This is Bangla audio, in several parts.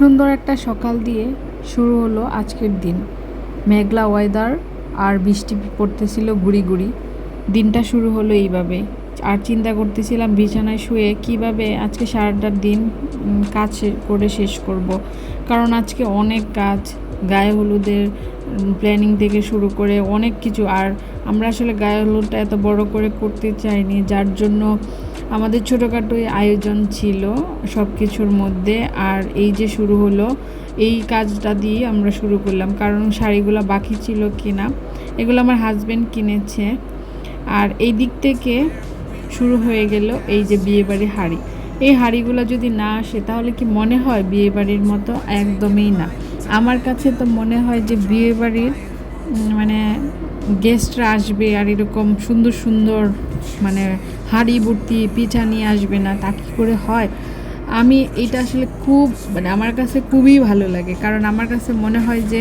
সুন্দর একটা সকাল দিয়ে শুরু হলো আজকের দিন। মেঘলা ওয়েদার আর বৃষ্টি পড়তেছিল গুড়ি গুড়ি। দিনটা শুরু হলো এইভাবে। আর চিন্তা করতেছিলাম, বিছানায় শুয়ে কীভাবে আজকে সারাটার দিন কাজ করে শেষ করব। কারণ আজকে অনেক কাজ, গায়ে হলুদের প্ল্যানিং থেকে শুরু করে অনেক কিছু। আর আমরা আসলে গায়ে এত বড় করে করতে চাইনি, যার জন্য আমাদের ছোটোখাটোই আয়োজন ছিল সব কিছুর মধ্যে। আর এই যে শুরু হলো, এই কাজটা দিয়ে আমরা শুরু করলাম। কারণ শাড়িগুলো বাকি ছিল কিনা, এগুলো আমার হাজব্যান্ড কিনেছে। আর এই দিক থেকে শুরু হয়ে গেল এই যে বিয়েবাড়ির হাড়ি। এই হাড়িগুলো যদি না আসে, তাহলে কি মনে হয় বিয়েবাড়ির মতো? একদমই না। আমার কাছে তো মনে হয় যে বিয়েবাড়ির মানে গেস্টরা আসবে আর এরকম সুন্দর সুন্দর মানে হাঁড়ি ভর্তি পিঠা নিয়ে আসবে না, তা কী করে হয়? আমি এটা আসলে খুব মানে আমার কাছে খুবই ভালো লাগে। কারণ আমার কাছে মনে হয় যে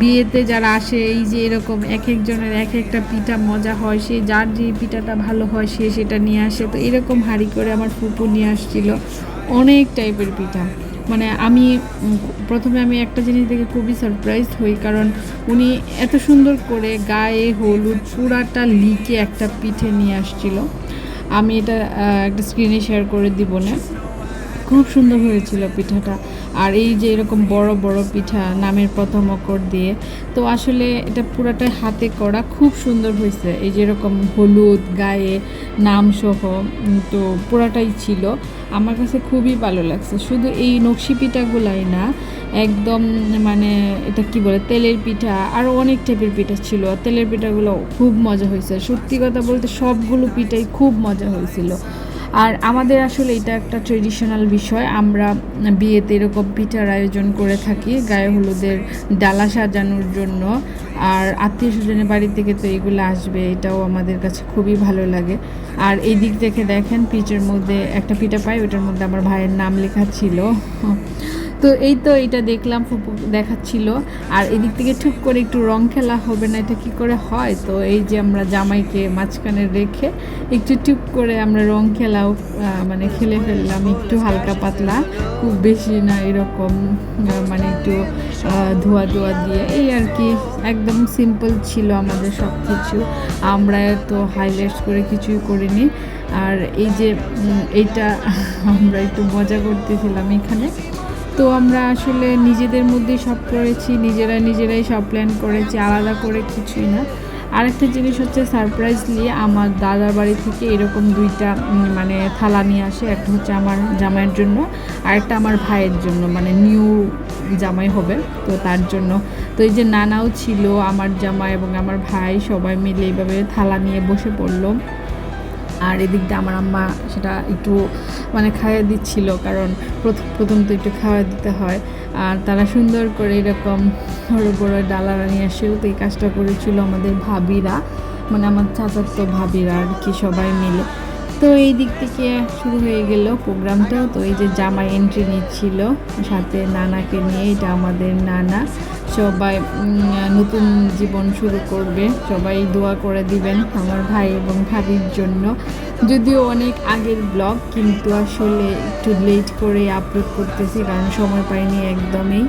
বিয়েতে যারা আসে, এই যে এরকম এক একজনের এক একটা পিঠা মজা হয়, সে যার যে পিঠাটা ভালো হয়, সে সেটা নিয়ে আসে। তো এরকম হাঁড়ি করে আমার ফুপু নিয়ে আসছিল, অনেক টাইপের পিঠা। মানে আমি প্রথমে আমি একটা জিনিস দেখে খুবই সারপ্রাইজ হই, কারণ উনি এত সুন্দর করে গায়ে হলুদ পুরাটা লিকে একটা পিঠে নিয়ে আসছিল। আমি এটা একটা স্ক্রিনে শেয়ার করে দিব না। খুব সুন্দর হয়েছিল পিঠাটা। আর এই যে এরকম বড় বড় পিঠা, নামের প্রথম অক্ষর দিয়ে, তো আসলে এটা পুরাটাই হাতে করা খুব সুন্দর হয়েছে। এই যে এরকম হলুদ, গায়ে নাম সহ তো পুরাটাই ছিল। আমার কাছে খুবই ভালো লাগছে। শুধু এই নকশি পিঠাগুলাই না, একদম মানে এটা কি বলে, তেলের পিঠা আরও অনেক টাইপের পিঠা ছিল। তেলের পিঠাগুলো খুব মজা হয়েছে। সত্যি কথা বলতে সবগুলো পিঠাই খুব মজা হয়েছিল। আর আমাদের আসলে এটা একটা ট্রেডিশনাল বিষয়। আমরা বিয়েতে এরকম পিঠার আয়োজন করে থাকি, গায়ে হলুদের ডালা সাজানোর জন্য। আর আত্মীয় স্বজনের বাড়ি থেকে তো এগুলো আসবে, এটাও আমাদের কাছে খুবই ভালো লাগে। আর এই দিক থেকে দেখেন, পিঠের মধ্যে একটা পিঠা পাই ওটার মধ্যে আমার ভাইয়ের নাম লেখা ছিল। তো এই তো এটা দেখলাম, ফুপু দেখাচ্ছিল। আর এদিক থেকে ঠিক করে একটু রং খেলা হবে না, এটা কি করে হয়? তো এই যে আমরা জামাইকে মাঝখানে রেখে একটু টুক করে আমরা রং খেলাও মানে খেলে ফেললাম, একটু হালকা পাতলা, খুব বেশি না এরকম মানে একটু ধোয়া ধোয়া দিয়ে। এই আর কি, একদম সিম্পল ছিল আমাদের সব কিছু আমরা তো হাইলাইটস করে কিছুই করিনি। আর এই যে এইটা আমরা একটু মজা করতেছিলাম এখানে। তো আমরা আসলে নিজেদের মধ্যেই সব করেছি, নিজেরা নিজেরাই সব প্ল্যান করেছি, আলাদা করে কিছুই না। আরেকটা জিনিস হচ্ছে সারপ্রাইজলি আমার দাদার বাড়ি থেকে এরকম দুইটা মানে থালা নিয়ে আসে, একটা হচ্ছে আমার জামাইয়ের জন্য, আরেকটা আমার ভাইয়ের জন্য মানে নিউ জামাই হবে, তো তার জন্য। তো এই যে নানাও ছিল, আমার জামাই এবং আমার ভাই সবাই মিলে এইভাবে থালা নিয়ে বসে পড়ল। আর এদিক দিয়ে আমার আম্মা সেটা একটু মানে খাইয়ে দিচ্ছিল, কারণ প্রথম প্রথম তো একটু খাওয়া দিতে হয়। আর তারা সুন্দর করে এরকম বড় বড় ডালারা নিয়ে এসেও তো এই কাজটা করেছিল আমাদের ভাবিরা মানে আমার চাচার তো ভাবিরা আর কি সবাই মিলে। তো এই দিক থেকে শুরু হয়ে গেল প্রোগ্রামটা। তো এই যে জামাই এন্ট্রি নিচ্ছিল, সাথে নানাকে নিয়ে, এটা আমাদের নানা। সবাই নতুন জীবন শুরু করবে। সবাই দোয়া করে দিবেন আমার ভাই এবং ভাবির জন্য। যদিও অনেক আগের ব্লগ, কিন্তু আসলে একটু লেট করে আপলোড করতেছি, কারণ সময় পাইনি একদমই।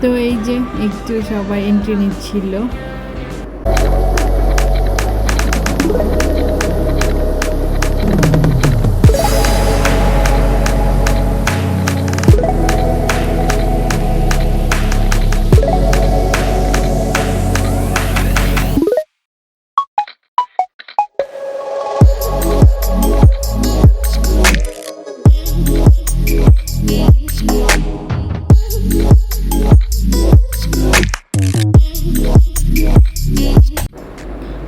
তো এই যে, একটু সবাই এন্ট্রি নিচ্ছিল।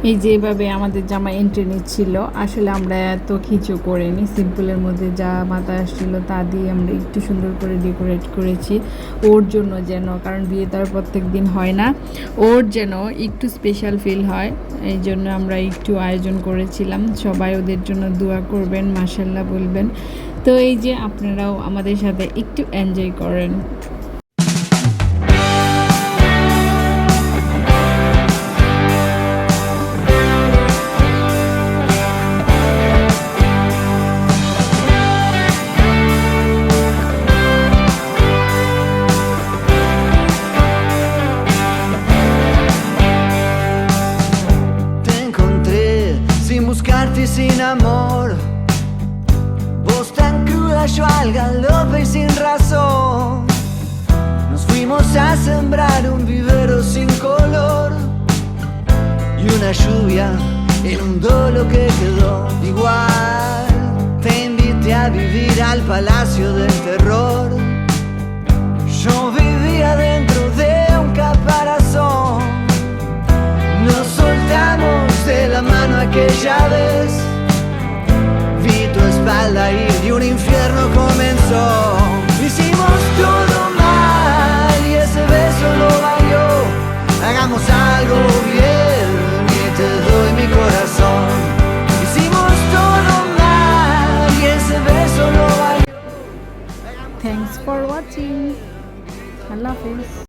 এই যেভাবে আমাদের জামা এন্ট্রি নিচ্ছিল, আসলে আমরা এত কিছু করিনি। সিম্পলের মধ্যে যা মাথায় আসছিল তা দিয়ে আমরা একটু সুন্দর করে ডেকোরেট করেছি। ওর জন্য যেন, কারণ বিয়ে তো আর প্রত্যেক দিন হয় না, ওর যেন একটু স্পেশাল ফিল হয়। এই জন্য আমরা একটু আয়োজন করেছিলাম। সবাই ওদের জন্য দোয়া করবেন মাসাল্লাহ বলবেন। তো এই যে আপনারাও আমাদের সাথে একটু এনজয় করেন। y sin razón. Nos fuimos a sembrar un vivero sin color y una lluvia inundó lo que quedó igual. Te invité a vivir al palacio del terror. Yo vivía dentro de un caparazón. Nos soltamos de la mano aquella vez. Thanks for watching. I love you.